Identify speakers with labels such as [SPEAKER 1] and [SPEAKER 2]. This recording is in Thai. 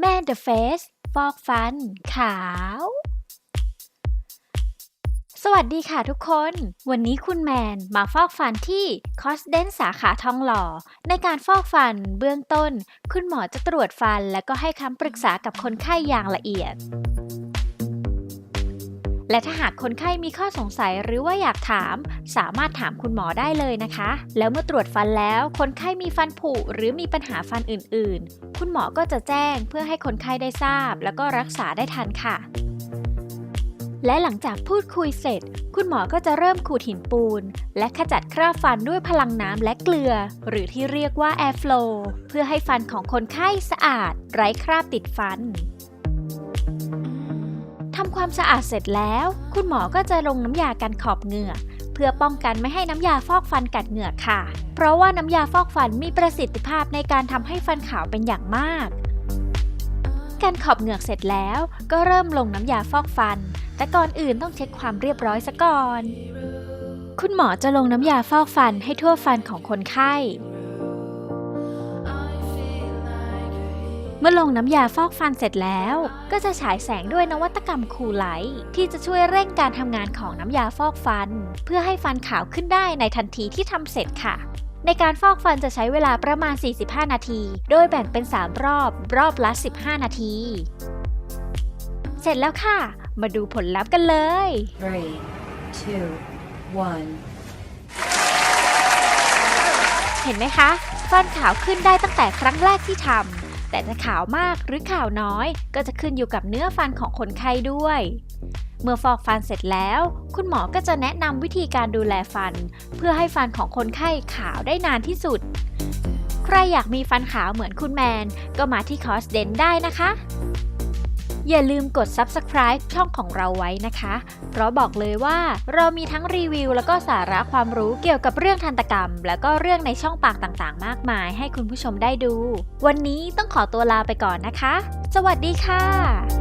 [SPEAKER 1] แม่เดอะเฟสฟอกฟันขาว สวัสดีค่ะทุกคน วันนี้คุณแมนมาฟอกฟันที่คอสเดนสาขาทองหล่อ ในการฟอกฟันเบื้องต้น คุณหมอจะตรวจฟัน และก็ให้คำปรึกษากับคนไข้อย่างละเอียด และถ้าหากคนไข้มีข้อสงสัยหรือว่าอยากถาม สามารถถามคุณหมอได้เลยนะคะ แล้วเมื่อตรวจฟันแล้วคนไข้มีฟันผุหรือมีปัญหาฟันอื่น ๆ คุณหมอก็จะแจ้งเพื่อให้คนไข้ได้ทราบ แล้วก็รักษาได้ทันค่ะ และหลังจากพูดคุยเสร็จ คุณหมอก็จะเริ่มขูดหินปูน และขจัดคราบฟันด้วยพลังน้ำและเกลือ หรือที่เรียกว่า air flow เพื่อให้ฟันของคนไข้สะอาด ไร้คราบติดฟัน ทำความสะอาดเสร็จแล้ว คุณหมอก็จะลงน้ำยากันขอบเหงือกเพื่อป้องกันไม่ให้น้ำยาฟอกฟันกัดเหงือกค่ะ เพราะว่าน้ำยาฟอกฟันมีประสิทธิภาพในการทำให้ฟันขาวเป็นอย่างมาก การขอบเหงือกเสร็จแล้ว ก็เริ่มลงน้ำยาฟอกฟัน แต่ก่อนอื่นต้องเช็คความเรียบร้อยซะก่อน คุณหมอจะลงน้ำยาฟอกฟันให้ทั่วฟันของคนไข้ เมื่อลงน้ำยาฟอกฟันเสร็จแล้ว ก็จะฉายแสงด้วยนวัตกรรมคูลไลท์ที่จะช่วยเร่งการทำงานของน้ำยาฟอกฟัน เพื่อให้ฟันขาวขึ้นได้ในทันทีที่ทำเสร็จค่ะ ในการฟอกฟันจะใช้เวลาประมาณ 45 นาที โดยแบ่งเป็น 3 รอบ รอบละ 15 นาที เสร็จแล้วค่ะ มาดูผลลัพธ์กันเลย
[SPEAKER 2] Three, two, one.
[SPEAKER 1] เห็นไหมคะ ฟันขาวขึ้นได้ตั้งแต่ครั้งแรกที่ทำ แต่จะขาวมากหรือขาวน้อยก็จะขึ้นอยู่กับเนื้อฟันของคนไข้ด้วย เมื่อฟอกฟันเสร็จแล้ว คุณหมอก็จะแนะนำวิธีการดูแลฟัน เพื่อให้ฟันของคนไข้ขาวได้นานที่สุด ใครอยากมีฟันขาวเหมือนคุณแมน ก็มาที่คอสเดนได้นะคะ อย่าลืมกด subscribe ช่องของเราไว้นะคะ เพราะบอกเลยว่าเรามีทั้งรีวิว แล้วก็สาระความรู้เกี่ยวกับเรื่องทันตกรรม แล้วก็เรื่องในช่องปากต่างๆ มากมาย ให้คุณผู้ชมได้ดู วันนี้ต้องขอตัวลาไปก่อนนะคะ สวัสดีค่ะ